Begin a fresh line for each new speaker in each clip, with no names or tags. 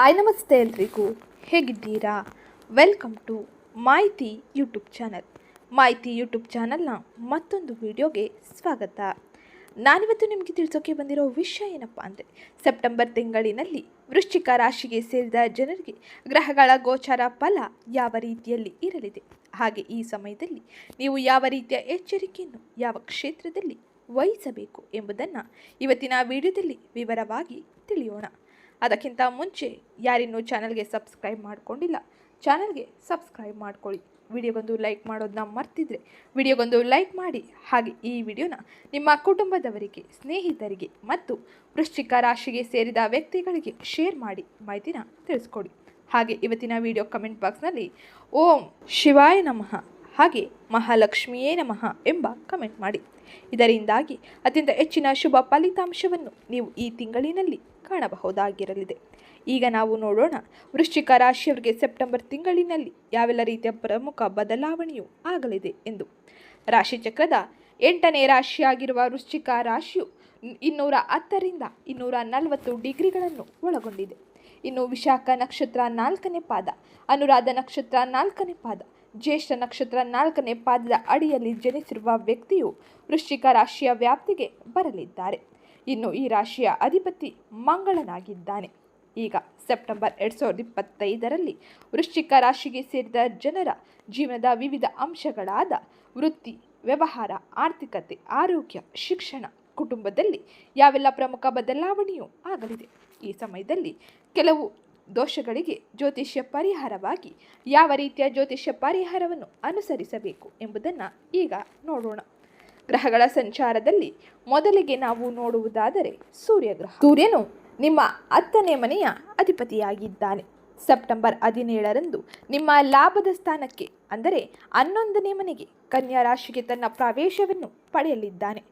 ಆಯ್ ನಮಸ್ತೆ ಎಲ್ರಿಗೂ. ಹೇಗಿದ್ದೀರಾ? Welcome to Mahiti YouTube channel. Mahiti YouTube ಚಾನಲ್ನ ಮತ್ತೊಂದು ವಿಡಿಯೋಗೆ ಸ್ವಾಗತ. ನಾನಿವತ್ತು ನಿಮಗೆ ತಿಳಿಸೋಕೆ ಬಂದಿರೋ ವಿಷಯ ಏನಪ್ಪ ಅಂದರೆ, ಸೆಪ್ಟೆಂಬರ್ ತಿಂಗಳಿನಲ್ಲಿ ವೃಶ್ಚಿಕ ರಾಶಿಗೆ ಸೇರಿದ ಜನರಿಗೆ ಗ್ರಹಗಳ ಗೋಚಾರ ಫಲ ಯಾವ ರೀತಿಯಲ್ಲಿ ಇರಲಿದೆ? ಹಾಗೆ ಈ ಸಮಯದಲ್ಲಿ ನೀವು ಯಾವ ರೀತಿಯ ಎಚ್ಚರಿಕೆಯನ್ನು ಯಾವ ಕ್ಷೇತ್ರದಲ್ಲಿ ವಹಿಸಬೇಕು ಎಂಬುದನ್ನು ಇವತ್ತಿನ ವಿಡಿಯೋದಲ್ಲಿ ವಿವರವಾಗಿ ತಿಳಿಯೋಣ. ಅದಕ್ಕಿಂತ ಮುಂಚೆ ಯಾರಿನ್ನೂ ಚಾನಲ್ಗೆ ಸಬ್ಸ್ಕ್ರೈಬ್ ಮಾಡಿಕೊಂಡಿಲ್ಲ, ಚಾನಲ್ಗೆ ಸಬ್ಸ್ಕ್ರೈಬ್ ಮಾಡ್ಕೊಳ್ಳಿ. ವಿಡಿಯೋಗೊಂದು ಲೈಕ್ ಮಾಡೋದನ್ನ ಮರ್ತಿದ್ರೆ ವಿಡಿಯೋಗೊಂದು ಲೈಕ್ ಮಾಡಿ. ಹಾಗೆ ಈ ವಿಡಿಯೋನ ನಿಮ್ಮ ಕುಟುಂಬದವರಿಗೆ, ಸ್ನೇಹಿತರಿಗೆ ಮತ್ತು ವೃಶ್ಚಿಕ ರಾಶಿಗೆ ಸೇರಿದ ವ್ಯಕ್ತಿಗಳಿಗೆ ಶೇರ್ ಮಾಡಿ ಮಾಹಿತಿನ ತಿಳಿಸ್ಕೊಡಿ. ಹಾಗೆ ಇವತ್ತಿನ ವಿಡಿಯೋ ಕಮೆಂಟ್ ಬಾಕ್ಸ್ನಲ್ಲಿ ಓಂ ಶಿವಾಯ ನಮಃ. ಹಾಗೆ ಮಹಾಲಕ್ಷ್ಮಿಯೇ ನಮಃ ಎಂಬ ಕಮೆಂಟ್ ಮಾಡಿ. ಇದರಿಂದಾಗಿ ಅತ್ಯಂತ ಹೆಚ್ಚಿನ ಶುಭ ಫಲಿತಾಂಶವನ್ನು ನೀವು ಈ ತಿಂಗಳಿನಲ್ಲಿ ಕಾಣಬಹುದಾಗಿರಲಿದೆ. ಈಗ ನಾವು ನೋಡೋಣ ವೃಶ್ಚಿಕ ರಾಶಿಯವರಿಗೆ ಸೆಪ್ಟೆಂಬರ್ ತಿಂಗಳಿನಲ್ಲಿ ಯಾವೆಲ್ಲ ರೀತಿಯ ಪ್ರಮುಖ ಬದಲಾವಣೆಯೂ ಆಗಲಿದೆ ಎಂದು. ರಾಶಿಚಕ್ರದ ಎಂಟನೇ ರಾಶಿಯಾಗಿರುವ ವೃಶ್ಚಿಕ ರಾಶಿಯು ಇನ್ನೂರ ಹತ್ತರಿಂದ ಇನ್ನೂರ ನಲವತ್ತು ಡಿಗ್ರಿಗಳನ್ನು ಒಳಗೊಂಡಿದೆ. ಇನ್ನು ವಿಶಾಖ ನಕ್ಷತ್ರ ನಾಲ್ಕನೇ ಪಾದ, ಅನುರಾಧ ನಕ್ಷತ್ರ ನಾಲ್ಕನೇ ಪಾದ ಜ್ಯೇಷ್ಠ ನಕ್ಷತ್ರ ನಾಲ್ಕನೇ ಪಾದದ ಅಡಿಯಲ್ಲಿ ಜನಿಸಿರುವ ವ್ಯಕ್ತಿಯು ವೃಶ್ಚಿಕ ರಾಶಿಯ ವ್ಯಾಪ್ತಿಗೆ ಬರಲಿದ್ದಾರೆ. ಇನ್ನು ಈ ರಾಶಿಯ ಅಧಿಪತಿ ಮಂಗಳನಾಗಿದ್ದಾನೆ. ಈಗ ಸೆಪ್ಟೆಂಬರ್ ಎರಡು ಸಾವಿರದ ಇಪ್ಪತ್ತೈದರಲ್ಲಿ ವೃಶ್ಚಿಕ ರಾಶಿಗೆ ಸೇರಿದ ಜನರ ಜೀವನದ ವಿವಿಧ ಅಂಶಗಳಾದ ವೃತ್ತಿ, ವ್ಯವಹಾರ, ಆರ್ಥಿಕತೆ, ಆರೋಗ್ಯ, ಶಿಕ್ಷಣ, ಕುಟುಂಬದಲ್ಲಿ ಯಾವೆಲ್ಲ ಪ್ರಮುಖ ಬದಲಾವಣೆಯೂ ಆಗಲಿದೆ. ಈ ಸಮಯದಲ್ಲಿ ಕೆಲವು ದೋಷಗಳಿಗೆ ಜ್ಯೋತಿಷ್ಯ ಪರಿಹಾರವಾಗಿ ಯಾವ ರೀತಿಯ ಜ್ಯೋತಿಷ್ಯ ಪರಿಹಾರವನ್ನು ಅನುಸರಿಸಬೇಕು ಎಂಬುದನ್ನು ಈಗ ನೋಡೋಣ. ಗ್ರಹಗಳ ಸಂಚಾರದಲ್ಲಿ ಮೊದಲಿಗೆ ನಾವು ನೋಡುವುದಾದರೆ ಸೂರ್ಯಗ್ರಹ ಸೂರ್ಯನು ನಿಮ್ಮ ಹತ್ತನೇ ಮನೆಯ ಅಧಿಪತಿಯಾಗಿದ್ದಾನೆ. ಸೆಪ್ಟೆಂಬರ್ ಹದಿನೇಳರಂದು ನಿಮ್ಮ ಲಾಭದ ಸ್ಥಾನಕ್ಕೆ, ಅಂದರೆ ಹನ್ನೊಂದನೇ ಮನೆಗೆ ಕನ್ಯಾ ರಾಶಿಗೆ ತನ್ನ ಪ್ರವೇಶವನ್ನು ಪಡೆಯಲಿದ್ದಾನೆ.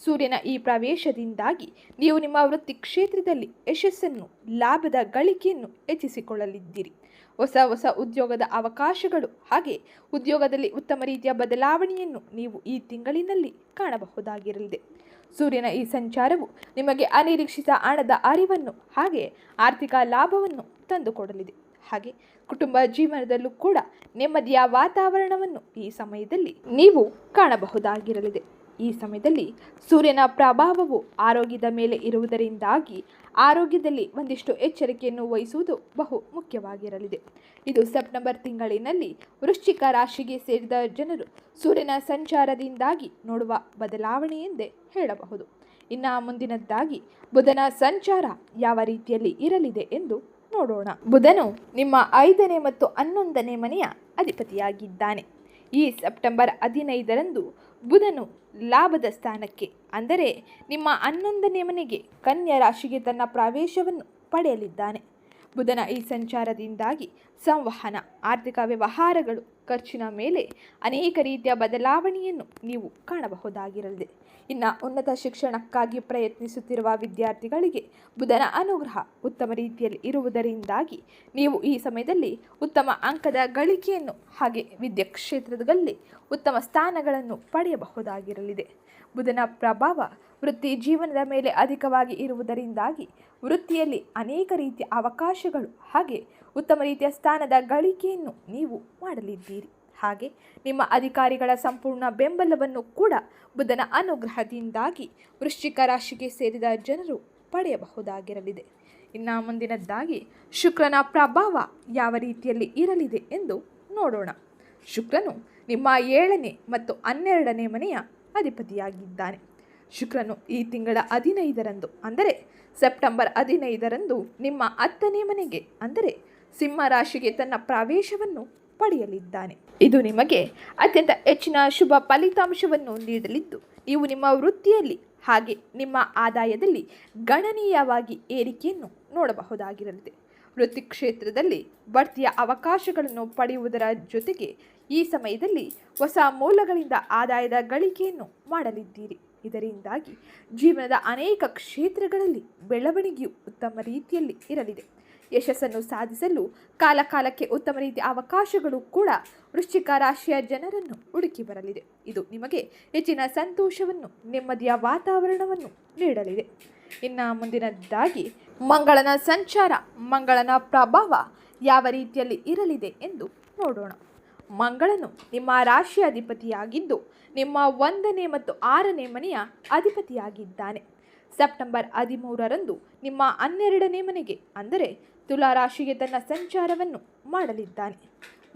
ಸೂರ್ಯನ ಈ ಪ್ರವೇಶದಿಂದಾಗಿ ನೀವು ನಿಮ್ಮ ವೃತ್ತಿ ಕ್ಷೇತ್ರದಲ್ಲಿ ಯಶಸ್ಸನ್ನು, ಲಾಭದ ಗಳಿಕೆಯನ್ನು ಹೆಚ್ಚಿಸಿಕೊಳ್ಳಲಿದ್ದೀರಿ. ಹೊಸ ಹೊಸ ಉದ್ಯೋಗದ ಅವಕಾಶಗಳು ಹಾಗೆ ಉದ್ಯೋಗದಲ್ಲಿ ಉತ್ತಮ ರೀತಿಯ ಬದಲಾವಣೆಯನ್ನು ನೀವು ಈ ತಿಂಗಳಿನಲ್ಲಿ ಕಾಣಬಹುದಾಗಿರಲಿದೆ. ಸೂರ್ಯನ ಈ ಸಂಚಾರವು ನಿಮಗೆ ಅನಿರೀಕ್ಷಿತ ಹಣದ ಅರಿವನ್ನು ಹಾಗೆ ಆರ್ಥಿಕ ಲಾಭವನ್ನು ತಂದುಕೊಡಲಿದೆ. ಹಾಗೆ ಕುಟುಂಬ ಜೀವನದಲ್ಲೂ ಕೂಡ ನೆಮ್ಮದಿಯ ವಾತಾವರಣವನ್ನು ಈ ಸಮಯದಲ್ಲಿ ನೀವು ಕಾಣಬಹುದಾಗಿರಲಿದೆ. ಈ ಸಮಯದಲ್ಲಿ ಸೂರ್ಯನ ಪ್ರಭಾವವು ಆರೋಗ್ಯದ ಮೇಲೆ ಇರುವುದರಿಂದಾಗಿ ಆರೋಗ್ಯದಲ್ಲಿ ಒಂದಿಷ್ಟು ಎಚ್ಚರಿಕೆಯನ್ನು ವಹಿಸುವುದು ಬಹು ಮುಖ್ಯವಾಗಿರಲಿದೆ. ಇದು ಸೆಪ್ಟೆಂಬರ್ ತಿಂಗಳಿನಲ್ಲಿ ವೃಶ್ಚಿಕ ರಾಶಿಗೆ ಸೇರಿದ ಜನರು ಸೂರ್ಯನ ಸಂಚಾರದಿಂದಾಗಿ ನೋಡುವ ಬದಲಾವಣೆ ಎಂದೇ ಹೇಳಬಹುದು. ಇನ್ನು ಮುಂದಿನದ್ದಾಗಿ, ಬುಧನ ಸಂಚಾರ ಯಾವ ರೀತಿಯಲ್ಲಿ ಇರಲಿದೆ ಎಂದು ನೋಡೋಣ. ಬುಧನು ನಿಮ್ಮ ಐದನೇ ಮತ್ತು ಹನ್ನೊಂದನೇ ಮನೆಯ ಅಧಿಪತಿಯಾಗಿದ್ದಾನೆ. ಈ ಸೆಪ್ಟೆಂಬರ್ ಹದಿನೈದರಂದು ಬುಧನು ಲಾಭದ ಸ್ಥಾನಕ್ಕೆ, ಅಂದರೆ ನಿಮ್ಮ ಹನ್ನೊಂದನೇ ಮನೆಗೆ ಕನ್ಯಾ ರಾಶಿಗೆ ತನ್ನ ಪ್ರವೇಶವನ್ನು ಪಡೆಯಲಿದ್ದಾನೆ. ಬುಧನ ಈ ಸಂಚಾರದಿಂದಾಗಿ ಸಂವಹನ, ಆರ್ಥಿಕ ವ್ಯವಹಾರಗಳು ಖರ್ಚಿನ ಮೇಲೆ ಅನೇಕ ರೀತಿಯ ಬದಲಾವಣೆಯನ್ನು ನೀವು ಕಾಣಬಹುದಾಗಿರಲಿದೆ. ಇನ್ನು ಉನ್ನತ ಶಿಕ್ಷಣಕ್ಕಾಗಿ ಪ್ರಯತ್ನಿಸುತ್ತಿರುವ ವಿದ್ಯಾರ್ಥಿಗಳಿಗೆ ಬುಧನ ಅನುಗ್ರಹ ಉತ್ತಮ ರೀತಿಯಲ್ಲಿ ಇರುವುದರಿಂದಾಗಿ ನೀವು ಈ ಸಮಯದಲ್ಲಿ ಉತ್ತಮ ಅಂಕದ ಗಳಿಕೆಯನ್ನು ಹಾಗೆ ವಿದ್ಯಾ ಕ್ಷೇತ್ರದಲ್ಲಿ ಉತ್ತಮ ಸ್ಥಾನಗಳನ್ನು ಪಡೆಯಬಹುದಾಗಿರಲಿದೆ. ಬುಧನ ಪ್ರಭಾವ ವೃತ್ತಿ ಜೀವನದ ಮೇಲೆ ಅಧಿಕವಾಗಿ ಇರುವುದರಿಂದಾಗಿ ವೃತ್ತಿಯಲ್ಲಿ ಅನೇಕ ರೀತಿಯ ಅವಕಾಶಗಳು ಹಾಗೆ ಉತ್ತಮ ರೀತಿಯ ಸ್ಥಾನದ ಗಳಿಕೆಯನ್ನು ನೀವು ಮಾಡಲಿದ್ದೀರಿ. ಹಾಗೆ ನಿಮ್ಮ ಅಧಿಕಾರಿಗಳ ಸಂಪೂರ್ಣ ಬೆಂಬಲವನ್ನು ಕೂಡ ಬುಧನ ಅನುಗ್ರಹದಿಂದಾಗಿ ವೃಶ್ಚಿಕ ರಾಶಿಗೆ ಸೇರಿದ ಜನರು ಪಡೆಯಬಹುದಾಗಿರಲಿದೆ. ಇನ್ನು ಮುಂದಿನದ್ದಾಗಿ ಶುಕ್ರನ ಪ್ರಭಾವ ಯಾವ ರೀತಿಯಲ್ಲಿ ಇರಲಿದೆ ಎಂದು ನೋಡೋಣ. ಶುಕ್ರನು ನಿಮ್ಮ ಏಳನೇ ಮತ್ತು ಹನ್ನೆರಡನೇ ಮನೆಯ ಅಧಿಪತಿಯಾಗಿದ್ದಾನೆ. ಶುಕ್ರನು ಈ ತಿಂಗಳ ಹದಿನೈದರಂದು, ಅಂದರೆ ಸೆಪ್ಟೆಂಬರ್ ಹದಿನೈದರಂದು ನಿಮ್ಮ ಹತ್ತನೇ ಮನೆಗೆ, ಅಂದರೆ ಸಿಂಹ ರಾಶಿಗೆ ತನ್ನ ಪ್ರವೇಶವನ್ನು ಪಡೆಯಲಿದ್ದಾನೆ. ಇದು ನಿಮಗೆ ಅತ್ಯಂತ ಹೆಚ್ಚಿನ ಶುಭ ಫಲಿತಾಂಶವನ್ನು ನೀಡಲಿದ್ದು ನೀವು ನಿಮ್ಮ ವೃತ್ತಿಯಲ್ಲಿ ಹಾಗೆ ನಿಮ್ಮ ಆದಾಯದಲ್ಲಿ ಗಣನೀಯವಾಗಿ ಏರಿಕೆಯನ್ನು ನೋಡಬಹುದಾಗಿರಲಿದೆ. ವೃತ್ತಿ ಕ್ಷೇತ್ರದಲ್ಲಿ ಬಡ್ತಿಯ ಅವಕಾಶಗಳನ್ನು ಪಡೆಯುವುದರ ಜೊತೆಗೆ ಈ ಸಮಯದಲ್ಲಿ ಹೊಸ ಮೂಲಗಳಿಂದ ಆದಾಯದ ಗಳಿಕೆಯನ್ನು ಮಾಡಲಿದ್ದೀರಿ. ಇದರಿಂದಾಗಿ ಜೀವನದ ಅನೇಕ ಕ್ಷೇತ್ರಗಳಲ್ಲಿ ಬೆಳವಣಿಗೆಯು ಉತ್ತಮ ರೀತಿಯಲ್ಲಿ ಇರಲಿದೆ. ಯಶಸ್ಸನ್ನು ಸಾಧಿಸಲು ಕಾಲಕಾಲಕ್ಕೆ ಉತ್ತಮ ರೀತಿಯ ಅವಕಾಶಗಳು ಕೂಡ ವೃಶ್ಚಿಕ ರಾಶಿಯ ಜನರನ್ನು ಹುಡುಕಿ ಬರಲಿದೆ. ಇದು ನಿಮಗೆ ಹೆಚ್ಚಿನ ಸಂತೋಷವನ್ನು, ನೆಮ್ಮದಿಯ ವಾತಾವರಣವನ್ನು ನೀಡಲಿದೆ. ಇನ್ನು ಮುಂದಿನದ್ದಾಗಿ ಮಂಗಳನ ಸಂಚಾರ, ಮಂಗಳನ ಪ್ರಭಾವ ಯಾವ ರೀತಿಯಲ್ಲಿ ಇರಲಿದೆ ಎಂದು ನೋಡೋಣ. ಮಂಗಳನು ನಿಮ್ಮ ರಾಶಿ ಅಧಿಪತಿಯಾಗಿದ್ದು ನಿಮ್ಮ ಒಂದನೇ ಮತ್ತು ಆರನೇ ಮನೆಯ ಅಧಿಪತಿಯಾಗಿದ್ದಾನೆ. ಸೆಪ್ಟೆಂಬರ್ ಹದಿಮೂರರಂದು ನಿಮ್ಮ ಹನ್ನೆರಡನೇ ಮನೆಗೆ, ಅಂದರೆ ತುಲಾ ರಾಶಿಗೆ ತನ್ನ ಸಂಚಾರವನ್ನು ಮಾಡಲಿದ್ದಾನೆ.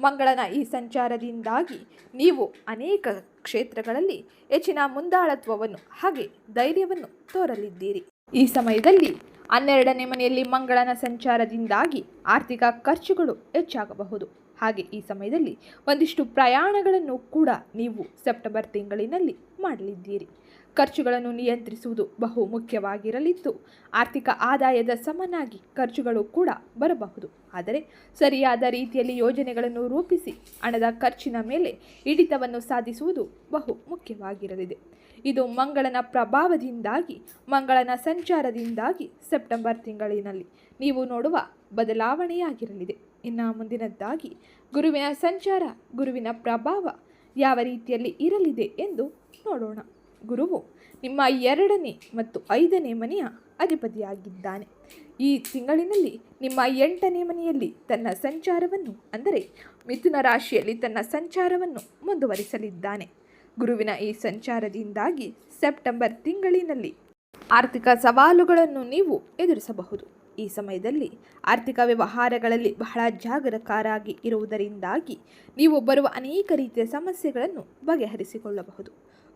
ಮಂಗಳನ ಈ ಸಂಚಾರದಿಂದಾಗಿ ನೀವು ಅನೇಕ ಕ್ಷೇತ್ರಗಳಲ್ಲಿ ಹೆಚ್ಚಿನ ಮುಂದಾಳತ್ವವನ್ನು ಹಾಗೆ ಧೈರ್ಯವನ್ನು ತೋರಲಿದ್ದೀರಿ. ಈ ಸಮಯದಲ್ಲಿ ಹನ್ನೆರಡನೇ ಮನೆಯಲ್ಲಿ ಮಂಗಳನ ಸಂಚಾರದಿಂದಾಗಿ ಆರ್ಥಿಕ ಖರ್ಚುಗಳು ಹೆಚ್ಚಾಗಬಹುದು. ಹಾಗೆ ಈ ಸಮಯದಲ್ಲಿ ಒಂದಿಷ್ಟು ಪ್ರಯಾಣಗಳನ್ನು ಕೂಡ ನೀವು ಸೆಪ್ಟೆಂಬರ್ ತಿಂಗಳಿನಲ್ಲಿ ಮಾಡಲಿದ್ದೀರಿ. ಖರ್ಚುಗಳನ್ನು ನಿಯಂತ್ರಿಸುವುದು ಬಹು ಮುಖ್ಯವಾಗಿರಲಿದ್ದು, ಆರ್ಥಿಕ ಆದಾಯದ ಸಮನಾಗಿ ಖರ್ಚುಗಳು ಕೂಡ ಬರಬಹುದು. ಆದರೆ ಸರಿಯಾದ ರೀತಿಯಲ್ಲಿ ಯೋಜನೆಗಳನ್ನು ರೂಪಿಸಿ ಹಣದ ಖರ್ಚಿನ ಮೇಲೆ ಹಿಡಿತವನ್ನು ಸಾಧಿಸುವುದು ಬಹು ಮುಖ್ಯವಾಗಿರಲಿದೆ. ಇದು ಮಂಗಳನ ಪ್ರಭಾವದಿಂದಾಗಿ, ಮಂಗಳನ ಸಂಚಾರದಿಂದಾಗಿ ಸೆಪ್ಟೆಂಬರ್ ತಿಂಗಳಿನಲ್ಲಿ ನೀವು ನೋಡುವ ಬದಲಾವಣೆಯಾಗಿರಲಿದೆ. ಇನ್ನು ಮುಂದಿನದ್ದಾಗಿ, ಗುರುವಿನ ಸಂಚಾರ, ಗುರುವಿನ ಪ್ರಭಾವ ಯಾವ ರೀತಿಯಲ್ಲಿ ಇರಲಿದೆ ಎಂದು ನೋಡೋಣ. ಗುರುವು ನಿಮ್ಮ ಎರಡನೇ ಮತ್ತು ಐದನೇ ಮನೆಯ ಅಧಿಪತಿಯಾಗಿದ್ದಾನೆ. ಈ ತಿಂಗಳಿನಲ್ಲಿ ನಿಮ್ಮ ಎಂಟನೇ ಮನೆಯಲ್ಲಿ ತನ್ನ ಸಂಚಾರವನ್ನು, ಅಂದರೆ ಮಿಥುನ ರಾಶಿಯಲ್ಲಿ ತನ್ನ ಸಂಚಾರವನ್ನು ಮುಂದುವರಿಸಲಿದ್ದಾನೆ. ಗುರುವಿನ ಈ ಸಂಚಾರದಿಂದಾಗಿ ಸೆಪ್ಟೆಂಬರ್ ತಿಂಗಳಿನಲ್ಲಿ ಆರ್ಥಿಕ ಸವಾಲುಗಳನ್ನು ನೀವು ಎದುರಿಸಬಹುದು. ಈ ಸಮಯದಲ್ಲಿ ಆರ್ಥಿಕ ವ್ಯವಹಾರಗಳಲ್ಲಿ ಬಹಳ ಜಾಗರೂಕರಾಗಿ ಇರುವುದರಿಂದಾಗಿ ನೀವು ಬರುವ ಅನೇಕ ರೀತಿಯ ಸಮಸ್ಯೆಗಳನ್ನು ಬಗೆಹರಿಸಿಕೊಳ್ಳಬಹುದು.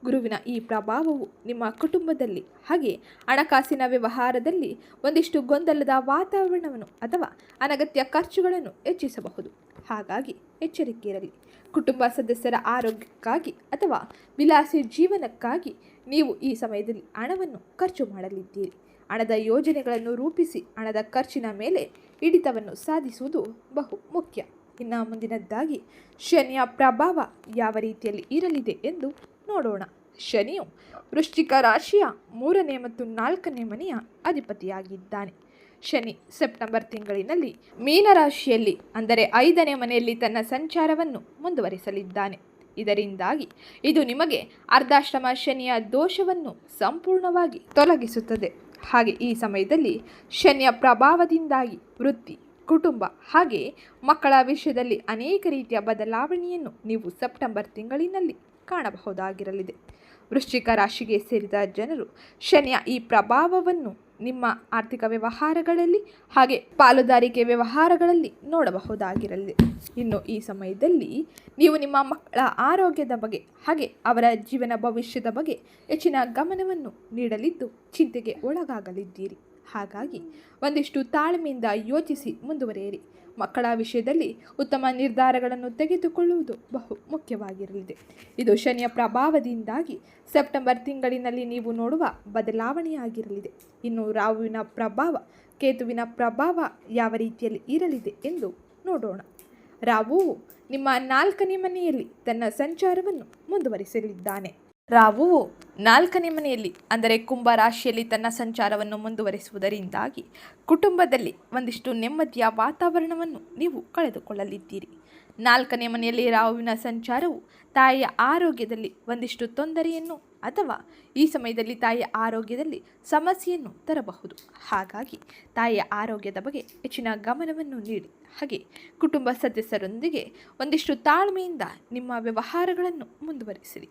ಗುರುವಿನ ಈ ಪ್ರಭಾವವು ನಿಮ್ಮ ಕುಟುಂಬದಲ್ಲಿ ಹಾಗೆ ಹಣಕಾಸಿನ ವ್ಯವಹಾರದಲ್ಲಿ ಒಂದಿಷ್ಟು ಗೊಂದಲದ ವಾತಾವರಣವನ್ನು ಅಥವಾ ಅನಗತ್ಯ ಖರ್ಚುಗಳನ್ನು ಹೆಚ್ಚಿಸಬಹುದು. ಹಾಗಾಗಿ ಎಚ್ಚರಿಕೆ ಇರಲಿ. ಕುಟುಂಬ ಸದಸ್ಯರ ಆರೋಗ್ಯಕ್ಕಾಗಿ ಅಥವಾ ವಿಲಾಸಿ ಜೀವನಕ್ಕಾಗಿ ನೀವು ಈ ಸಮಯದಲ್ಲಿ ಹಣವನ್ನು ಖರ್ಚು ಮಾಡಲಿದ್ದೀರಿ. ಹಣದ ಯೋಜನೆಗಳನ್ನು ರೂಪಿಸಿ ಹಣದ ಖರ್ಚಿನ ಮೇಲೆ ಹಿಡಿತವನ್ನು ಸಾಧಿಸುವುದು ಬಹು ಮುಖ್ಯ. ಇನ್ನು ಮುಂದಿನದ್ದಾಗಿ, ಶನಿಯ ಪ್ರಭಾವ ಯಾವ ರೀತಿಯಲ್ಲಿ ಇರಲಿದೆ ಎಂದು ನೋಡೋಣ. ಶನಿಯು ವೃಶ್ಚಿಕ ರಾಶಿಯ ಮೂರನೇ ಮತ್ತು ನಾಲ್ಕನೇ ಮನೆಯ ಅಧಿಪತಿಯಾಗಿದ್ದಾನೆ. ಶನಿ ಸೆಪ್ಟೆಂಬರ್ ತಿಂಗಳಿನಲ್ಲಿ ಮೀನರಾಶಿಯಲ್ಲಿ ಅಂದರೆ ಐದನೇ ಮನೆಯಲ್ಲಿ ತನ್ನ ಸಂಚಾರವನ್ನು ಮುಂದುವರಿಸಲಿದ್ದಾನೆ. ಇದರಿಂದಾಗಿ ಇದು ನಿಮಗೆ ಅರ್ಧಾಶ್ರಮ ಶನಿಯ ದೋಷವನ್ನು ಸಂಪೂರ್ಣವಾಗಿ ತೊಲಗಿಸುತ್ತದೆ. ಹಾಗೆ ಈ ಸಮಯದಲ್ಲಿ ಶನಿಯ ಪ್ರಭಾವದಿಂದಾಗಿ ವೃತ್ತಿ, ಕುಟುಂಬ ಹಾಗೆ ಮಕ್ಕಳ ವಿಷಯದಲ್ಲಿ ಅನೇಕ ರೀತಿಯ ಬದಲಾವಣೆಯನ್ನು ನೀವು ಸೆಪ್ಟೆಂಬರ್ ತಿಂಗಳಿನಲ್ಲಿ ಕಾಣಬಹುದಾಗಿರಲಿದೆ. ವೃಶ್ಚಿಕ ರಾಶಿಗೆ ಸೇರಿದ ಜನರು ಶನಿಯ ಈ ಪ್ರಭಾವವನ್ನು ನಿಮ್ಮ ಆರ್ಥಿಕ ವ್ಯವಹಾರಗಳಲ್ಲಿ ಹಾಗೆ ಪಾಲುದಾರಿಕೆ ವ್ಯವಹಾರಗಳಲ್ಲಿ ನೋಡಬಹುದಾಗಿರಲಿ. ಇನ್ನು ಈ ಸಮಯದಲ್ಲಿ ನೀವು ನಿಮ್ಮ ಮಕ್ಕಳ ಆರೋಗ್ಯದ ಬಗ್ಗೆ ಹಾಗೆ ಅವರ ಜೀವನ ಭವಿಷ್ಯದ ಬಗ್ಗೆ ಹೆಚ್ಚಿನ ಗಮನವನ್ನು ನೀಡಲಿದ್ದು ಚಿಂತೆಗೆ ಒಳಗಾಗಲಿದ್ದೀರಿ. ಹಾಗಾಗಿ ಒಂದಿಷ್ಟು ತಾಳ್ಮೆಯಿಂದ ಯೋಚಿಸಿ ಮುಂದುವರಿಯಿರಿ. ಮಕ್ಕಳ ವಿಷಯದಲ್ಲಿ ಉತ್ತಮ ನಿರ್ಧಾರಗಳನ್ನು ತೆಗೆದುಕೊಳ್ಳುವುದು ಬಹು ಮುಖ್ಯವಾಗಿರಲಿದೆ. ಇದು ಶನಿಯ ಪ್ರಭಾವದಿಂದಾಗಿ ಸೆಪ್ಟೆಂಬರ್ ತಿಂಗಳಿನಲ್ಲಿ ನೀವು ನೋಡುವ ಬದಲಾವಣೆಯಾಗಿರಲಿದೆ. ಇನ್ನು ರಾಹುವಿನ ಪ್ರಭಾವ, ಕೇತುವಿನ ಪ್ರಭಾವ ಯಾವ ರೀತಿಯಲ್ಲಿ ಇರಲಿದೆ ಎಂದು ನೋಡೋಣ. ರಾಹುವು ನಿಮ್ಮ ನಾಲ್ಕನೇ ಮನೆಯಲ್ಲಿ ತನ್ನ ಸಂಚಾರವನ್ನು ಮುಂದುವರಿಸಲಿದ್ದಾನೆ. ರಾಹುವು ನಾಲ್ಕನೇ ಮನೆಯಲ್ಲಿ, ಅಂದರೆ ಕುಂಭ ರಾಶಿಯಲ್ಲಿ ತನ್ನ ಸಂಚಾರವನ್ನು ಮುಂದುವರಿಸುವುದರಿಂದಾಗಿ ಕುಟುಂಬದಲ್ಲಿ ಒಂದಿಷ್ಟು ನೆಮ್ಮದಿಯ ವಾತಾವರಣವನ್ನು ನೀವು ಕಳೆದುಕೊಳ್ಳಲಿದ್ದೀರಿ. ನಾಲ್ಕನೇ ಮನೆಯಲ್ಲಿ ರಾಹುವಿನ ಸಂಚಾರವು ತಾಯಿಯ ಆರೋಗ್ಯದಲ್ಲಿ ಒಂದಿಷ್ಟು ತೊಂದರೆಯನ್ನು ಅಥವಾ ಈ ಸಮಯದಲ್ಲಿ ತಾಯಿಯ ಆರೋಗ್ಯದಲ್ಲಿ ಸಮಸ್ಯೆಯನ್ನು ತರಬಹುದು. ಹಾಗಾಗಿ ತಾಯಿಯ ಆರೋಗ್ಯದ ಬಗ್ಗೆ ಹೆಚ್ಚಿನ ಗಮನವನ್ನು ನೀಡಿ. ಹಾಗೆ ಕುಟುಂಬ ಸದಸ್ಯರೊಂದಿಗೆ ಒಂದಿಷ್ಟು ತಾಳ್ಮೆಯಿಂದ ನಿಮ್ಮ ವ್ಯವಹಾರಗಳನ್ನು ಮುಂದುವರಿಸಿರಿ.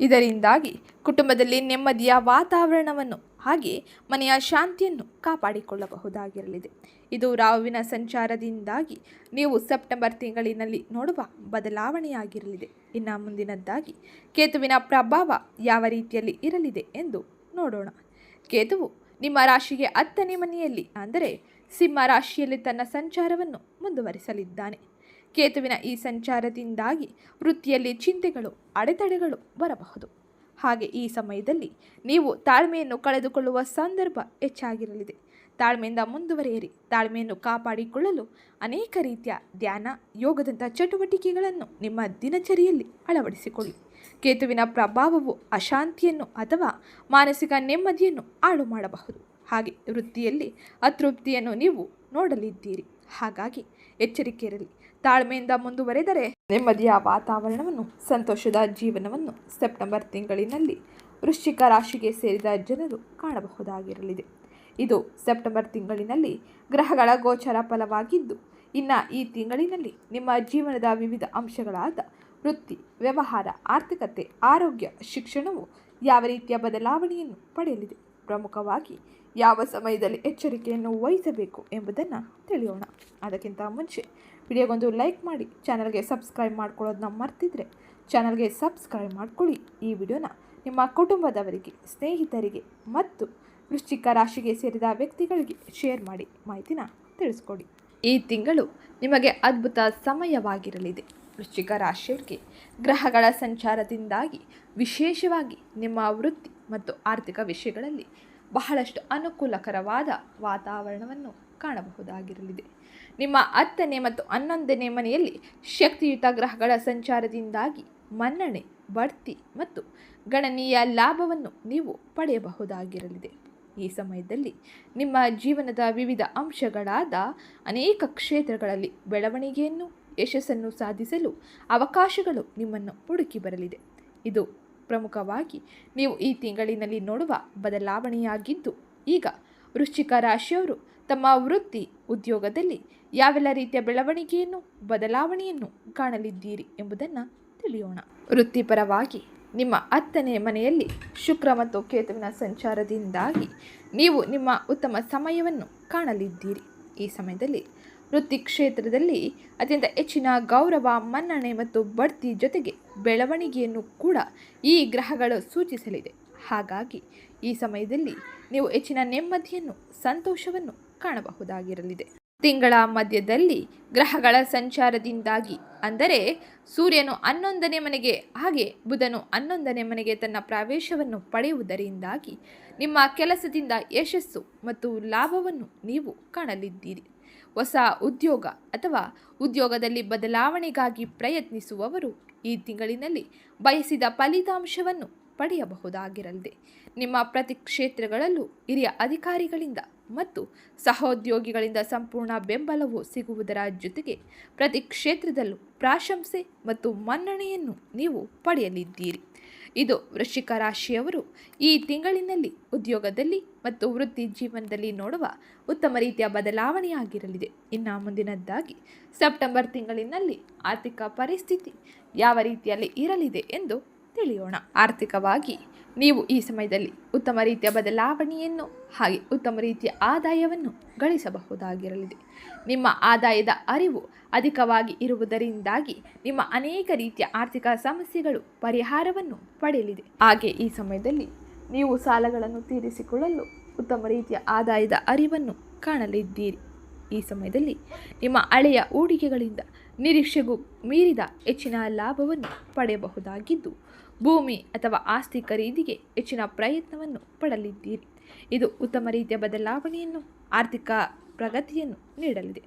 ಇದರಿಂದಾಗಿ ಕುಟುಂಬದಲ್ಲಿ ನೆಮ್ಮದಿಯ ವಾತಾವರಣವನ್ನು ಹಾಗೆ ಮನೆಯ ಶಾಂತಿಯನ್ನು ಕಾಪಾಡಿಕೊಳ್ಳಬಹುದಾಗಿರಲಿದೆ. ಇದು ರಾವಿನ ಸಂಚಾರದಿಂದಾಗಿ ನೀವು ಸೆಪ್ಟೆಂಬರ್ ತಿಂಗಳಿನಲ್ಲಿ ನೋಡುವ ಬದಲಾವಣೆಯಾಗಿರಲಿದೆ. ಇನ್ನು ಮುಂದಿನದ್ದಾಗಿ ಕೇತುವಿನ ಪ್ರಭಾವ ಯಾವ ರೀತಿಯಲ್ಲಿ ಇರಲಿದೆ ಎಂದು ನೋಡೋಣ. ಕೇತುವು ನಿಮ್ಮ ರಾಶಿಗೆ ಹತ್ತನೇ ಮನೆಯಲ್ಲಿ, ಅಂದರೆ ಸಿಂಹ ರಾಶಿಯಲ್ಲಿ ತನ್ನ ಸಂಚಾರವನ್ನು ಮುಂದುವರಿಸಲಿದ್ದಾನೆ. ಕೇತುವಿನ ಈ ಸಂಚಾರದಿಂದಾಗಿ ವೃತ್ತಿಯಲ್ಲಿ ಚಿಂತೆಗಳು, ಅಡೆತಡೆಗಳು ಬರಬಹುದು. ಹಾಗೆ ಈ ಸಮಯದಲ್ಲಿ ನೀವು ತಾಳ್ಮೆಯನ್ನು ಕಳೆದುಕೊಳ್ಳುವ ಸಂದರ್ಭ ಹೆಚ್ಚಾಗಿರಲಿದೆ. ತಾಳ್ಮೆಯಿಂದ ಮುಂದುವರಿಯಿರಿ. ತಾಳ್ಮೆಯನ್ನು ಕಾಪಾಡಿಕೊಳ್ಳಲು ಅನೇಕ ರೀತಿಯ ಧ್ಯಾನ, ಯೋಗದಂಥ ಚಟುವಟಿಕೆಗಳನ್ನು ನಿಮ್ಮ ದಿನಚರಿಯಲ್ಲಿ ಅಳವಡಿಸಿಕೊಳ್ಳಿ. ಕೇತುವಿನ ಪ್ರಭಾವವು ಅಶಾಂತಿಯನ್ನು ಅಥವಾ ಮಾನಸಿಕ ನೆಮ್ಮದಿಯನ್ನು ಹಾಳು ಮಾಡಬಹುದು. ಹಾಗೆ ವೃತ್ತಿಯಲ್ಲಿ ಅತೃಪ್ತಿಯನ್ನು ನೀವು ನೋಡಲಿದ್ದೀರಿ. ಹಾಗಾಗಿ ಎಚ್ಚರಿಕೆ ಇರಲಿ. ತಾಳ್ಮೆಯಿಂದ ಮುಂದುವರೆದರೆ ನೆಮ್ಮದಿಯ ವಾತಾವರಣವನ್ನು, ಸಂತೋಷದ ಜೀವನವನ್ನು ಸೆಪ್ಟೆಂಬರ್ ತಿಂಗಳಿನಲ್ಲಿ ವೃಶ್ಚಿಕ ರಾಶಿಗೆ ಸೇರಿದ ಜನರು ಕಾಣಬಹುದಾಗಿರಲಿದೆ. ಇದು ಸೆಪ್ಟೆಂಬರ್ ತಿಂಗಳಿನಲ್ಲಿ ಗ್ರಹಗಳ ಗೋಚರ ಫಲವಾಗಿದ್ದು, ಇನ್ನು ಈ ತಿಂಗಳಿನಲ್ಲಿ ನಿಮ್ಮ ಜೀವನದ ವಿವಿಧ ಅಂಶಗಳಾದ ವೃತ್ತಿ, ವ್ಯವಹಾರ, ಆರ್ಥಿಕತೆ, ಆರೋಗ್ಯ, ಶಿಕ್ಷಣವು ಯಾವ ರೀತಿಯ ಬದಲಾವಣೆಯನ್ನು ಪಡೆಯಲಿದೆ? ಪ್ರಮುಖವಾಗಿ ಯಾವ ಸಮಯದಲ್ಲಿ ಎಚ್ಚರಿಕೆಯನ್ನು ವಹಿಸಬೇಕು ಎಂಬುದನ್ನು ತಿಳಿಯೋಣ. ಅದಕ್ಕಿಂತ ಮುಂಚೆ ವಿಡಿಯೋಗೊಂದು ಲೈಕ್ ಮಾಡಿ, ಚಾನಲ್ಗೆ ಸಬ್ಸ್ಕ್ರೈಬ್ ಮಾಡ್ಕೊಳ್ಳೋದನ್ನ ಮರ್ತಿದ್ರೆ ಚಾನಲ್ಗೆ ಸಬ್ಸ್ಕ್ರೈಬ್ ಮಾಡ್ಕೊಳ್ಳಿ. ಈ ವಿಡಿಯೋನ ನಿಮ್ಮ ಕುಟುಂಬದವರಿಗೆ, ಸ್ನೇಹಿತರಿಗೆ ಮತ್ತು ವೃಶ್ಚಿಕ ರಾಶಿಗೆ ಸೇರಿದ ವ್ಯಕ್ತಿಗಳಿಗೆ ಶೇರ್ ಮಾಡಿ ಮಾಹಿತಿನ ತಿಳಿಸ್ಕೊಡಿ. ಈ ತಿಂಗಳು ನಿಮಗೆ ಅದ್ಭುತ ಸಮಯವಾಗಿರಲಿದೆ. ವೃಶ್ಚಿಕ ರಾಶಿಯವರಿಗೆ ಗ್ರಹಗಳ ಸಂಚಾರದಿಂದಾಗಿ ವಿಶೇಷವಾಗಿ ನಿಮ್ಮ ವೃತ್ತಿ ಮತ್ತು ಆರ್ಥಿಕ ವಿಷಯಗಳಲ್ಲಿ ಬಹಳಷ್ಟು ಅನುಕೂಲಕರವಾದ ವಾತಾವರಣವನ್ನು ಕಾಣಬಹುದಾಗಿರಲಿದೆ. ನಿಮ್ಮ ಹತ್ತನೇ ಮತ್ತು ಹನ್ನೊಂದನೇ ಮನೆಯಲ್ಲಿ ಶಕ್ತಿಯುತ ಗ್ರಹಗಳ ಸಂಚಾರದಿಂದಾಗಿ ಮನ್ನಣೆ, ಬಡ್ತಿ ಮತ್ತು ಗಣನೀಯ ಲಾಭವನ್ನು ನೀವು ಪಡೆಯಬಹುದಾಗಿರಲಿದೆ. ಈ ಸಮಯದಲ್ಲಿ ನಿಮ್ಮ ಜೀವನದ ವಿವಿಧ ಅಂಶಗಳಾದ ಅನೇಕ ಕ್ಷೇತ್ರಗಳಲ್ಲಿ ಬೆಳವಣಿಗೆಯನ್ನು ಯಶಸ್ಸನ್ನು ಸಾಧಿಸಲು ಅವಕಾಶಗಳು ನಿಮ್ಮನ್ನು ಹುಡುಕಿ ಬರಲಿದೆ. ಇದು ಪ್ರಮುಖವಾಗಿ ನೀವು ಈ ತಿಂಗಳಿನಲ್ಲಿ ನೋಡುವ ಬದಲಾವಣೆಯಾಗಿದ್ದು, ಈಗ ವೃಶ್ಚಿಕ ರಾಶಿಯವರು ತಮ್ಮ ವೃತ್ತಿ ಉದ್ಯೋಗದಲ್ಲಿ ಯಾವೆಲ್ಲ ರೀತಿಯ ಬೆಳವಣಿಗೆಯನ್ನು, ಬದಲಾವಣೆಯನ್ನು ಕಾಣಲಿದ್ದೀರಿ ಎಂಬುದನ್ನು ತಿಳಿಯೋಣ. ವೃತ್ತಿಪರವಾಗಿ ನಿಮ್ಮ ಹತ್ತನೇ ಮನೆಯಲ್ಲಿ ಶುಕ್ರ ಮತ್ತು ಕೇತುವಿನ ಸಂಚಾರದಿಂದಾಗಿ ನೀವು ನಿಮ್ಮ ಉತ್ತಮ ಸಮಯವನ್ನು ಕಾಣಲಿದ್ದೀರಿ. ಈ ಸಮಯದಲ್ಲಿ ವೃತ್ತಿ ಕ್ಷೇತ್ರದಲ್ಲಿ ಅತ್ಯಂತ ಹೆಚ್ಚಿನ ಗೌರವ, ಮನ್ನಣೆ ಮತ್ತು ಬಡ್ತಿ ಜೊತೆಗೆ ಬೆಳವಣಿಗೆಯನ್ನು ಕೂಡ ಈ ಗ್ರಹಗಳು ಸೂಚಿಸಲಿದೆ. ಹಾಗಾಗಿ ಈ ಸಮಯದಲ್ಲಿ ನೀವು ಹೆಚ್ಚಿನ ನೆಮ್ಮದಿಯನ್ನು, ಸಂತೋಷವನ್ನು ಕಾಣಬಹುದಾಗಿರಲಿದೆ. ತಿಂಗಳ ಮಧ್ಯದಲ್ಲಿ ಗ್ರಹಗಳ ಸಂಚಾರದಿಂದಾಗಿ ಅಂದರೆ ಸೂರ್ಯನು ಹನ್ನೊಂದನೇ ಮನೆಗೆ, ಹಾಗೆ ಬುಧನು ಹನ್ನೊಂದನೇ ಮನೆಗೆ ತನ್ನ ಪ್ರವೇಶವನ್ನು ಪಡೆಯುವುದರಿಂದಾಗಿ ನಿಮ್ಮ ಕೆಲಸದಿಂದ ಯಶಸ್ಸು ಮತ್ತು ಲಾಭವನ್ನು ನೀವು ಕಾಣಲಿದ್ದೀರಿ. ಹೊಸ ಉದ್ಯೋಗ ಅಥವಾ ಉದ್ಯೋಗದಲ್ಲಿ ಬದಲಾವಣೆಗಾಗಿ ಪ್ರಯತ್ನಿಸುವವರು ಈ ತಿಂಗಳಿನಲ್ಲಿ ಬಯಸಿದ ಫಲಿತಾಂಶವನ್ನು ಪಡೆಯಬಹುದಾಗಿರಲಿದೆ. ನಿಮ್ಮ ಪ್ರತಿ ಕ್ಷೇತ್ರಗಳಲ್ಲೂ ಹಿರಿಯ ಅಧಿಕಾರಿಗಳಿಂದ ಮತ್ತು ಸಹೋದ್ಯೋಗಿಗಳಿಂದ ಸಂಪೂರ್ಣ ಬೆಂಬಲವು ಸಿಗುವುದರ ಜೊತೆಗೆ ಪ್ರತಿ ಕ್ಷೇತ್ರದಲ್ಲೂ ಪ್ರಾಶಂಸೆ ಮತ್ತು ಮನ್ನಣೆಯನ್ನು ನೀವು ಪಡೆಯಲಿದ್ದೀರಿ. ಇದು ವೃಶ್ಚಿಕ ರಾಶಿಯವರು ಈ ತಿಂಗಳಿನಲ್ಲಿ ಉದ್ಯೋಗದಲ್ಲಿ ಮತ್ತು ವೃತ್ತಿ ಜೀವನದಲ್ಲಿ ನೋಡುವ ಉತ್ತಮ ರೀತಿಯ ಬದಲಾವಣೆಯಾಗಿರಲಿದೆ. ಇನ್ನು ಮುಂದಿನದ್ದಾಗಿ ಸೆಪ್ಟೆಂಬರ್ ತಿಂಗಳಿನಲ್ಲಿ ಆರ್ಥಿಕ ಪರಿಸ್ಥಿತಿ ಯಾವ ರೀತಿಯಲ್ಲಿ ಇರಲಿದೆ ಎಂದು ತಿಳಿಯೋಣ. ಆರ್ಥಿಕವಾಗಿ ನೀವು ಈ ಸಮಯದಲ್ಲಿ ಉತ್ತಮ ರೀತಿಯ ಬದಲಾವಣೆಯನ್ನು ಹಾಗೆ ಉತ್ತಮ ರೀತಿಯ ಆದಾಯವನ್ನು ಗಳಿಸಬಹುದಾಗಿರಲಿದೆ. ನಿಮ್ಮ ಆದಾಯದ ಅರಿವು ಅಧಿಕವಾಗಿ ಇರುವುದರಿಂದಾಗಿ ನಿಮ್ಮ ಅನೇಕ ರೀತಿಯ ಆರ್ಥಿಕ ಸಮಸ್ಯೆಗಳು ಪರಿಹಾರವನ್ನು ಪಡೆಯಲಿದೆ. ಹಾಗೆ ಈ ಸಮಯದಲ್ಲಿ ನೀವು ಸಾಲಗಳನ್ನು ತೀರಿಸಿಕೊಳ್ಳಲು ಉತ್ತಮ ರೀತಿಯ ಆದಾಯದ ಅರಿವನ್ನು ಕಾಣಲಿದ್ದೀರಿ. ಈ ಸಮಯದಲ್ಲಿ ನಿಮ್ಮ ಹಳೆಯ ಹೂಡಿಕೆಗಳಿಂದ ನಿರೀಕ್ಷೆಗೂ ಮೀರಿದ ಹೆಚ್ಚಿನ ಲಾಭವನ್ನು ಪಡೆಯಬಹುದಾಗಿದ್ದು, ಭೂಮಿ ಅಥವಾ ಆಸ್ತಿ ಖರೀದಿಗೆ ಹೆಚ್ಚಿನ ಪ್ರಯತ್ನವನ್ನು ಪಡಲಿದ್ದೀರಿ. ಇದು ಉತ್ತಮ ರೀತಿಯ ಬದಲಾವಣೆಯನ್ನು, ಆರ್ಥಿಕ ಪ್ರಗತಿಯನ್ನು ನೀಡಲಿದೆ.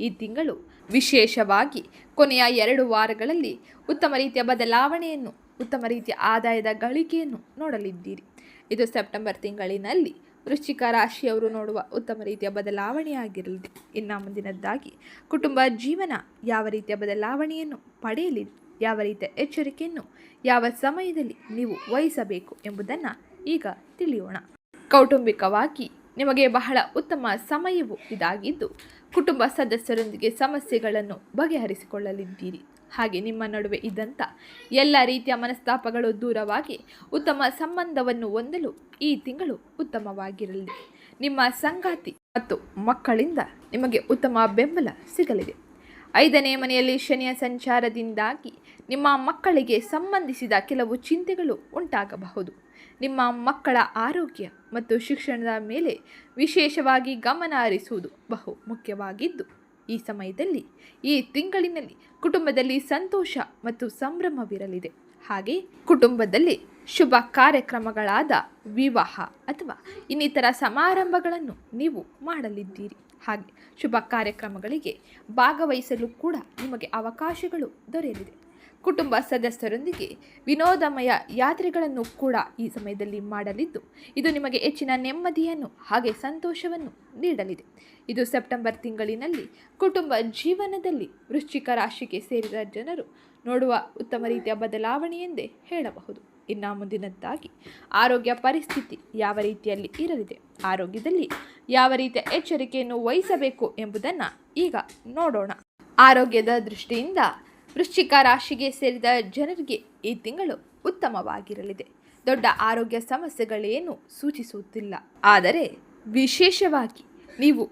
ಈ ತಿಂಗಳು ವಿಶೇಷವಾಗಿ ಕೊನೆಯ ಎರಡು ವಾರಗಳಲ್ಲಿ ಉತ್ತಮ ರೀತಿಯ ಬದಲಾವಣೆಯನ್ನು, ಉತ್ತಮ ರೀತಿಯ ಆದಾಯದ ಗಳಿಕೆಯನ್ನು ನೋಡಲಿದ್ದೀರಿ. ಇದು ಸೆಪ್ಟೆಂಬರ್ ತಿಂಗಳಿನಲ್ಲಿ ವೃಶ್ಚಿಕ ರಾಶಿಯವರು ನೋಡುವ ಉತ್ತಮ ರೀತಿಯ ಬದಲಾವಣೆಯಾಗಿರಲಿದೆ ಇನ್ನು ಮುಂದಿನದ್ದಾಗಿ, ಕುಟುಂಬ ಜೀವನ ಯಾವ ರೀತಿಯ ಬದಲಾವಣೆಯನ್ನು ಪಡೆಯಲಿದೆ ಯಾವ ರೀತಿಯ ಎಚ್ಚರಿಕೆಯನ್ನು ಯಾವ ಸಮಯದಲ್ಲಿ ನೀವು ವಹಿಸಬೇಕು ಎಂಬುದನ್ನು ಈಗ ತಿಳಿಯೋಣ. ಕೌಟುಂಬಿಕವಾಗಿ ನಿಮಗೆ ಬಹಳ ಉತ್ತಮ ಸಮಯವು ಇದಾಗಿದ್ದು, ಕುಟುಂಬ ಸದಸ್ಯರೊಂದಿಗೆ ಸಮಸ್ಯೆಗಳನ್ನು ಬಗೆಹರಿಸಿಕೊಳ್ಳಲಿದ್ದೀರಿ. ಹಾಗೆ ನಿಮ್ಮ ನಡುವೆ ಇದ್ದಂಥ ಎಲ್ಲ ರೀತಿಯ ಮನಸ್ತಾಪಗಳು ದೂರವಾಗಿ ಉತ್ತಮ ಸಂಬಂಧವನ್ನು ಹೊಂದಲು ಈ ತಿಂಗಳು ಉತ್ತಮವಾಗಿರಲಿದೆ ನಿಮ್ಮ ಸಂಗಾತಿ ಮತ್ತು ಮಕ್ಕಳಿಂದ ನಿಮಗೆ ಉತ್ತಮ ಬೆಂಬಲ ಸಿಗಲಿದೆ. ಐದನೇ ಮನೆಯಲ್ಲಿ ಶನಿಯ ಸಂಚಾರದಿಂದಾಗಿ ನಿಮ್ಮ ಮಕ್ಕಳಿಗೆ ಸಂಬಂಧಿಸಿದ ಕೆಲವು ಚಿಂತೆಗಳು ಉಂಟಾಗಬಹುದು. ನಿಮ್ಮ ಮಕ್ಕಳ ಆರೋಗ್ಯ ಮತ್ತು ಶಿಕ್ಷಣದ ಮೇಲೆ ವಿಶೇಷವಾಗಿ ಗಮನ ಹರಿಸುವುದು ಬಹು ಮುಖ್ಯವಾಗಿದ್ದು ಈ ಸಮಯದಲ್ಲಿ, ಈ ತಿಂಗಳಿನಲ್ಲಿ ಕುಟುಂಬದಲ್ಲಿ ಸಂತೋಷ ಮತ್ತು ಸಂಭ್ರಮವಿರಲಿದೆ. ಹಾಗೆ ಕುಟುಂಬದಲ್ಲಿ ಶುಭ ಕಾರ್ಯಕ್ರಮಗಳಾದ ವಿವಾಹ ಅಥವಾ ಇನ್ನಿತರ ಸಮಾರಂಭಗಳನ್ನು ನೀವು ಮಾಡಲಿದ್ದೀರಿ. ಹಾಗೆ ಶುಭ ಕಾರ್ಯಕ್ರಮಗಳಿಗೆ ಭಾಗವಹಿಸಲು ಕೂಡ ನಿಮಗೆ ಅವಕಾಶಗಳು ದೊರೆಯಲಿದೆ. ಕುಟುಂಬ ಸದಸ್ಯರೊಂದಿಗೆ ವಿನೋದಮಯ ಯಾತ್ರೆಗಳನ್ನು ಕೂಡ ಈ ಸಮಯದಲ್ಲಿ ಮಾಡಲಿದ್ದು, ಇದು ನಿಮಗೆ ಹೆಚ್ಚಿನ ನೆಮ್ಮದಿಯನ್ನು ಹಾಗೆ ಸಂತೋಷವನ್ನು ನೀಡಲಿದೆ. ಇದು ಸೆಪ್ಟೆಂಬರ್ ತಿಂಗಳಿನಲ್ಲಿ ಕುಟುಂಬ ಜೀವನದಲ್ಲಿ ವೃಶ್ಚಿಕ ರಾಶಿಗೆ ಸೇರಿದ ಜನರು ನೋಡುವ ಉತ್ತಮ ರೀತಿಯ ಬದಲಾವಣೆ ಎಂದೇ ಹೇಳಬಹುದು. ಇನ್ನು ಮುಂದಿನದ್ದಾಗಿ, ಆರೋಗ್ಯ ಪರಿಸ್ಥಿತಿ ಯಾವ ರೀತಿಯಲ್ಲಿ ಇರಲಿದೆ, ಆರೋಗ್ಯದಲ್ಲಿ ಯಾವ ರೀತಿಯ ಎಚ್ಚರಿಕೆಯನ್ನು ವಹಿಸಬೇಕು ಎಂಬುದನ್ನು ಈಗ ನೋಡೋಣ. ಆರೋಗ್ಯದ ದೃಷ್ಟಿಯಿಂದ ವೃಶ್ಚಿಕ ರಾಶಿಗೆ ಸೇರಿದ ಜನರಿಗೆ ಈ ತಿಂಗಳು ಉತ್ತಮವಾಗಿರಲಿದೆ. ದೊಡ್ಡ ಆರೋಗ್ಯ ಸಮಸ್ಯೆಗಳೇನು ಸೂಚಿಸುತ್ತಿಲ್ಲ ಆದರೆ ವಿಶೇಷವಾಗಿ ನೀವು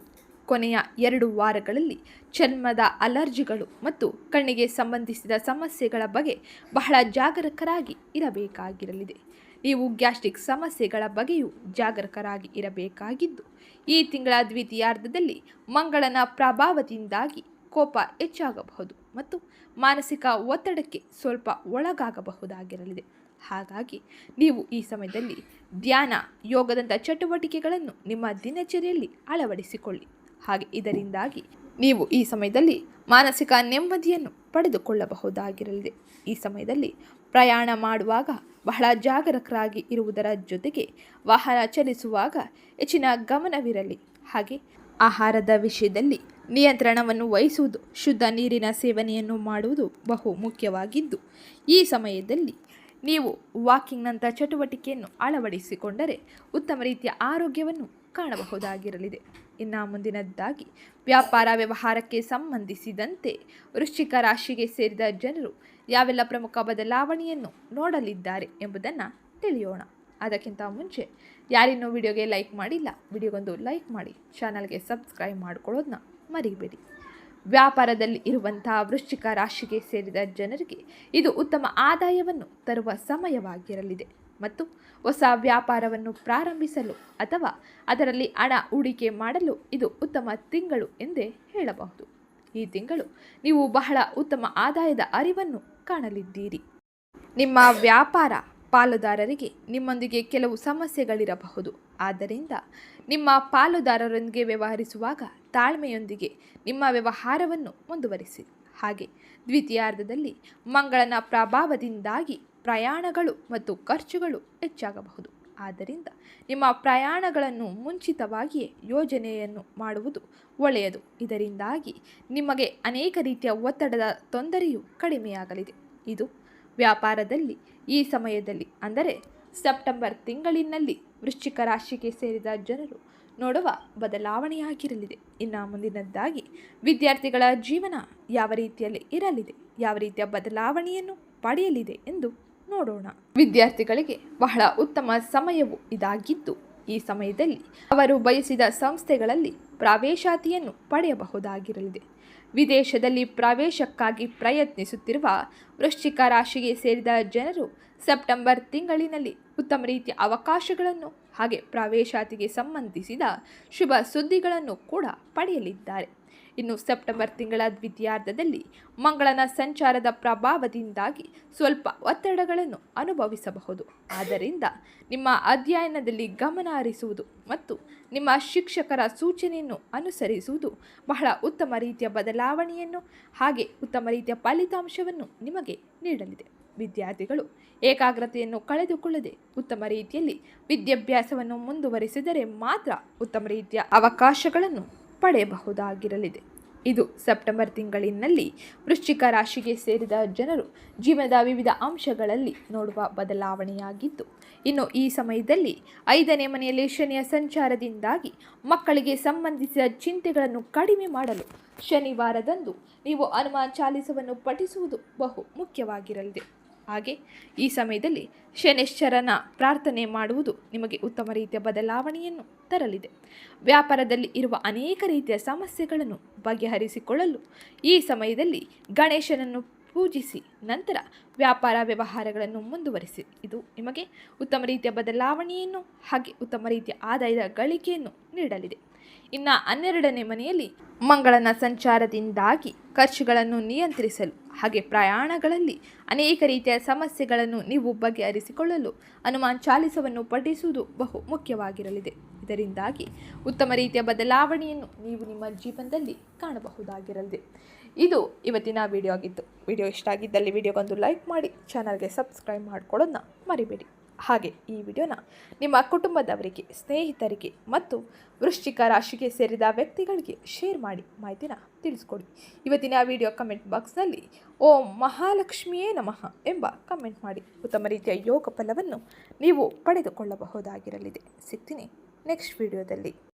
ಕೊನೆಯ ಎರಡು ವಾರಗಳಲ್ಲಿ ಚರ್ಮದ ಅಲರ್ಜಿಗಳು ಮತ್ತು ಕಣ್ಣಿಗೆ ಸಂಬಂಧಿಸಿದ ಸಮಸ್ಯೆಗಳ ಬಗ್ಗೆ ಬಹಳ ಜಾಗರೂಕರಾಗಿ ಇರಬೇಕಾಗಿರಲಿದೆ. ನೀವು ಗ್ಯಾಸ್ಟ್ರಿಕ್ ಸಮಸ್ಯೆಗಳ ಬಗ್ಗೆಯೂ ಜಾಗರೂಕರಾಗಿ ಇರಬೇಕಾಗಿದ್ದು, ಈ ತಿಂಗಳ ದ್ವಿತೀಯಾರ್ಧದಲ್ಲಿ ಮಂಗಳನ ಪ್ರಭಾವದಿಂದಾಗಿ ಕೋಪ ಹೆಚ್ಚಾಗಬಹುದು. ಮತ್ತು ಮಾನಸಿಕ ಒತ್ತಡಕ್ಕೆ ಸ್ವಲ್ಪ ಒಳಗಾಗಬಹುದಾಗಿರಲಿದೆ. ಹಾಗಾಗಿ ನೀವು ಈ ಸಮಯದಲ್ಲಿ ಧ್ಯಾನ, ಯೋಗದಂಥ ಚಟುವಟಿಕೆಗಳನ್ನು ನಿಮ್ಮ ದಿನಚರಿಯಲ್ಲಿ ಅಳವಡಿಸಿಕೊಳ್ಳಿ. ಹಾಗೆ ಇದರಿಂದಾಗಿ ನೀವು ಈ ಸಮಯದಲ್ಲಿ ಮಾನಸಿಕ ನೆಮ್ಮದಿಯನ್ನು ಪಡೆದುಕೊಳ್ಳಬಹುದಾಗಿರಲಿದೆ. ಈ ಸಮಯದಲ್ಲಿ ಪ್ರಯಾಣ ಮಾಡುವಾಗ ಬಹಳ ಜಾಗರಕರಾಗಿ ಇರುವುದರ ಜೊತೆಗೆ ವಾಹನ ಚಲಿಸುವಾಗ ಹೆಚ್ಚಿನ ಗಮನವಿರಲಿ. ಹಾಗೆ ಆಹಾರದ ವಿಷಯದಲ್ಲಿ ನಿಯಂತ್ರಣವನ್ನು ವಹಿಸುವುದು, ಶುದ್ಧ ನೀರಿನ ಸೇವನೆಯನ್ನು ಮಾಡುವುದು ಬಹು ಮುಖ್ಯವಾಗಿದ್ದು, ಈ ಸಮಯದಲ್ಲಿ ನೀವು ವಾಕಿಂಗ್ನಂಥ ಚಟುವಟಿಕೆಯನ್ನು ಅಳವಡಿಸಿಕೊಂಡರೆ ಉತ್ತಮ ರೀತಿಯ ಆರೋಗ್ಯವನ್ನು ಕಾಣಬಹುದಾಗಿರಲಿದೆ. ಇನ್ನು ಮುಂದಿನದ್ದಾಗಿ ವ್ಯಾಪಾರ ವ್ಯವಹಾರಕ್ಕೆ ಸಂಬಂಧಿಸಿದಂತೆ ವೃಶ್ಚಿಕ ರಾಶಿಗೆ ಸೇರಿದ ಜನರು ಯಾವೆಲ್ಲ ಪ್ರಮುಖ ಬದಲಾವಣೆಯನ್ನು ನೋಡಲಿದ್ದಾರೆ ಎಂಬುದನ್ನು ತಿಳಿಯೋಣ. ಅದಕ್ಕಿಂತ ಮುಂಚೆ, ಯಾರಿನ್ನೂ ವಿಡಿಯೋಗೆ ಲೈಕ್ ಮಾಡಿಲ್ಲ, ವಿಡಿಯೋಗೊಂದು ಲೈಕ್ ಮಾಡಿ, ಚಾನಲ್ಗೆ ಸಬ್ಸ್ಕ್ರೈಬ್ ಮಾಡ್ಕೊಳ್ಳೋದನ್ನ ಮರಿಬೇಡಿ. ವ್ಯಾಪಾರದಲ್ಲಿ ಇರುವಂತಹ ವೃಶ್ಚಿಕ ರಾಶಿಗೆ ಸೇರಿದ ಜನರಿಗೆ ಇದು ಉತ್ತಮ ಆದಾಯವನ್ನು ತರುವ ಸಮಯವಾಗಿರಲಿದೆ ಮತ್ತು ಹೊಸ ವ್ಯಾಪಾರವನ್ನು ಪ್ರಾರಂಭಿಸಲು ಅಥವಾ ಅದರಲ್ಲಿ ಹಣ ಹೂಡಿಕೆ ಮಾಡಲು ಇದು ಉತ್ತಮ ತಿಂಗಳು ಎಂದೇ ಹೇಳಬಹುದು. ಈ ತಿಂಗಳು ನೀವು ಬಹಳ ಉತ್ತಮ ಆದಾಯದ ಅರಿವನ್ನು ಕಾಣಲಿದ್ದೀರಿ. ನಿಮ್ಮ ವ್ಯಾಪಾರ ಪಾಲುದಾರರಿಗೆ ನಿಮ್ಮೊಂದಿಗೆ ಕೆಲವು ಸಮಸ್ಯೆಗಳಿರಬಹುದು. ಆದ್ದರಿಂದ ನಿಮ್ಮ ಪಾಲುದಾರರೊಂದಿಗೆ ವ್ಯವಹರಿಸುವಾಗ ತಾಳ್ಮೆಯೊಂದಿಗೆ ನಿಮ್ಮ ವ್ಯವಹಾರವನ್ನು ಮುಂದುವರಿಸಿ. ಹಾಗೆ ದ್ವಿತೀಯಾರ್ಧದಲ್ಲಿ ಮಂಗಳನ ಪ್ರಭಾವದಿಂದಾಗಿ ಪ್ರಯಾಣಗಳು ಮತ್ತು ಖರ್ಚುಗಳು ಹೆಚ್ಚಾಗಬಹುದು. ಆದ್ದರಿಂದ ನಿಮ್ಮ ಪ್ರಯಾಣಗಳನ್ನು ಮುಂಚಿತವಾಗಿಯೇ ಯೋಜನೆಯನ್ನು ಮಾಡುವುದು ಒಳ್ಳೆಯದು. ಇದರಿಂದಾಗಿ ನಿಮಗೆ ಅನೇಕ ರೀತಿಯ ಒತ್ತಡದ ತೊಂದರೆಯು ಕಡಿಮೆಯಾಗಲಿದೆ. ಇದು ವ್ಯಾಪಾರದಲ್ಲಿ ಈ ಸಮಯದಲ್ಲಿ ಅಂದರೆ ಸೆಪ್ಟೆಂಬರ್ ತಿಂಗಳಿನಲ್ಲಿ ವೃಶ್ಚಿಕ ರಾಶಿಗೆ ಸೇರಿದ ಜನರು ನೋಡುವ ಬದಲಾವಣೆಯಾಗಿರಲಿದೆ. ಇನ್ನು ಮುಂದಿನದ್ದಾಗಿ ವಿದ್ಯಾರ್ಥಿಗಳ ಜೀವನ ಯಾವ ರೀತಿಯಲ್ಲಿ ಇರಲಿದೆ, ಯಾವ ರೀತಿಯ ಬದಲಾವಣೆಯನ್ನು ಪಡೆಯಲಿದೆ ಎಂದು ನೋಡೋಣ. ವಿದ್ಯಾರ್ಥಿಗಳಿಗೆ ಬಹಳ ಉತ್ತಮ ಸಮಯವು ಇದಾಗಿದ್ದು, ಈ ಸಮಯದಲ್ಲಿ ಅವರು ಬಯಸಿದ ಸಂಸ್ಥೆಗಳಲ್ಲಿ ಪ್ರವೇಶಾತಿಯನ್ನು ಪಡೆಯಬಹುದಾಗಿರಲಿದೆ. ವಿದೇಶದಲ್ಲಿ ಪ್ರವೇಶಕ್ಕಾಗಿ ಪ್ರಯತ್ನಿಸುತ್ತಿರುವ ವೃಶ್ಚಿಕ ರಾಶಿಗೆ ಸೇರಿದ ಜನರು ಸೆಪ್ಟೆಂಬರ್ ತಿಂಗಳಿನಲ್ಲಿ ಉತ್ತಮ ರೀತಿಯ ಅವಕಾಶಗಳನ್ನು ಹಾಗೆ ಪ್ರವೇಶಾತಿಗೆ ಸಂಬಂಧಿಸಿದ ಶುಭ ಸುದ್ದಿಗಳನ್ನು ಕೂಡ ಪಡೆಯಲಿದ್ದಾರೆ. ಇನ್ನು ಸೆಪ್ಟೆಂಬರ್ ತಿಂಗಳ ದ್ವಿತೀಯಾರ್ಧದಲ್ಲಿ ಮಂಗಳನ ಸಂಚಾರದ ಪ್ರಭಾವದಿಂದಾಗಿ ಸ್ವಲ್ಪ ಒತ್ತಡಗಳನ್ನು ಅನುಭವಿಸಬಹುದು. ಆದ್ದರಿಂದ ನಿಮ್ಮ ಅಧ್ಯಯನದಲ್ಲಿ ಗಮನ ಹರಿಸುವುದು ಮತ್ತು ನಿಮ್ಮ ಶಿಕ್ಷಕರ ಸೂಚನೆಯನ್ನು ಅನುಸರಿಸುವುದು ಬಹಳ ಉತ್ತಮ ರೀತಿಯ ಬದಲಾವಣೆಯನ್ನು ಹಾಗೆ ಉತ್ತಮ ರೀತಿಯ ಫಲಿತಾಂಶವನ್ನು ನಿಮಗೆ ನೀಡಲಿದೆ. ವಿದ್ಯಾರ್ಥಿಗಳು ಏಕಾಗ್ರತೆಯನ್ನು ಕಳೆದುಕೊಳ್ಳದೆ ಉತ್ತಮ ರೀತಿಯಲ್ಲಿ ವಿದ್ಯಾಭ್ಯಾಸವನ್ನು ಮುಂದುವರಿಸಿದರೆ ಮಾತ್ರ ಉತ್ತಮ ರೀತಿಯ ಅವಕಾಶಗಳನ್ನು ಪಡೆಯಬಹುದಾಗಿರಲಿದೆ. ಇದು ಸೆಪ್ಟೆಂಬರ್ ತಿಂಗಳಿನಲ್ಲಿ ವೃಶ್ಚಿಕ ರಾಶಿಗೆ ಸೇರಿದ ಜನರು ಜೀವನದ ವಿವಿಧ ಅಂಶಗಳಲ್ಲಿ ನೋಡುವ ಬದಲಾವಣೆಯಾಗಿದ್ದು ಇನ್ನು ಈ ಸಮಯದಲ್ಲಿ ಐದನೇ ಮನೆಯಲ್ಲಿ ಶನಿಯ ಸಂಚಾರದಿಂದಾಗಿ ಮಕ್ಕಳಿಗೆ ಸಂಬಂಧಿಸಿದ ಚಿಂತೆಗಳನ್ನು ಕಡಿಮೆ ಮಾಡಲು ಶನಿವಾರದಂದು ನೀವು ಹನುಮಾನ್ ಚಾಲಿಸವನ್ನು ಪಠಿಸುವುದು ಬಹು ಮುಖ್ಯವಾಗಿರಲಿದೆ. ಹಾಗೆ ಈ ಸಮಯದಲ್ಲಿ ಶನೇಶ್ವರನ ಪ್ರಾರ್ಥನೆ ಮಾಡುವುದು ನಿಮಗೆ ಉತ್ತಮ ರೀತಿಯ ಬದಲಾವಣೆಯನ್ನು ತರಲಿದೆ. ವ್ಯಾಪಾರದಲ್ಲಿ ಇರುವ ಅನೇಕ ರೀತಿಯ ಸಮಸ್ಯೆಗಳನ್ನು ಬಗೆಹರಿಸಿಕೊಳ್ಳಲು ಈ ಸಮಯದಲ್ಲಿ ಗಣೇಶನನ್ನು ಪೂಜಿಸಿ ನಂತರ ವ್ಯಾಪಾರ ವ್ಯವಹಾರಗಳನ್ನು ಮುಂದುವರಿಸಿ. ಇದು ನಿಮಗೆ ಉತ್ತಮ ರೀತಿಯ ಬದಲಾವಣೆಯನ್ನು ಹಾಗೆ ಉತ್ತಮ ರೀತಿಯ ಆದಾಯದ ಗಳಿಕೆಯನ್ನು ನೀಡಲಿದೆ. ಇನ್ನು ಹನ್ನೆರಡನೇ ಮನೆಯಲ್ಲಿ ಮಂಗಳನ ಸಂಚಾರದಿಂದಾಗಿ ಖರ್ಚುಗಳನ್ನು ನಿಯಂತ್ರಿಸಲು ಹಾಗೆ ಪ್ರಯಾಣಗಳಲ್ಲಿ ಅನೇಕ ರೀತಿಯ ಸಮಸ್ಯೆಗಳನ್ನು ನೀವು ಬಗೆಹರಿಸಿಕೊಳ್ಳಲು ಹನುಮಾನ್ ಚಾಲಿಸವನ್ನು ಪಠಿಸುವುದು ಬಹು ಮುಖ್ಯವಾಗಿರಲಿದೆ. ಇದರಿಂದಾಗಿ ಉತ್ತಮ ರೀತಿಯ ಬದಲಾವಣೆಯನ್ನು ನೀವು ನಿಮ್ಮ ಜೀವನದಲ್ಲಿ ಕಾಣಬಹುದಾಗಿರಲಿದೆ. ಇದು ಇವತ್ತಿನ ವಿಡಿಯೋ ಆಗಿತ್ತು. ವಿಡಿಯೋ ಇಷ್ಟ ಆಗಿದ್ದಲ್ಲಿ ವಿಡಿಯೋಗೊಂದು ಲೈಕ್ ಮಾಡಿ ಚಾನಲ್ಗೆ ಸಬ್ಸ್ಕ್ರೈಬ್ ಮಾಡ್ಕೊಳ್ಳೋದನ್ನ ಮರಿಬೇಡಿ. ಹಾಗೆ ಈ ವಿಡಿಯೋನ ನಿಮ್ಮ ಕುಟುಂಬದವರಿಗೆ, ಸ್ನೇಹಿತರಿಗೆ ಮತ್ತು ವೃಶ್ಚಿಕ ರಾಶಿಗೆ ಸೇರಿದ ವ್ಯಕ್ತಿಗಳಿಗೆ ಶೇರ್ ಮಾಡಿ ಮಾಹಿತಿನ ತಿಳಿಸ್ಕೊಡಿ. ಇವತ್ತಿನ ವಿಡಿಯೋ ಕಮೆಂಟ್ ಬಾಕ್ಸ್ನಲ್ಲಿ ಓಂ ಮಹಾಲಕ್ಷ್ಮಿಯೇ ನಮಃ ಎಂಬ ಕಮೆಂಟ್ ಮಾಡಿ. ಉತ್ತಮ ರೀತಿಯ ಯೋಗ ಫಲವನ್ನು ನೀವು ಪಡೆದುಕೊಳ್ಳಬಹುದಾಗಿರಲಿದೆ. ಸಿಗ್ತೀನಿ ನೆಕ್ಸ್ಟ್ ವಿಡಿಯೋದಲ್ಲಿ.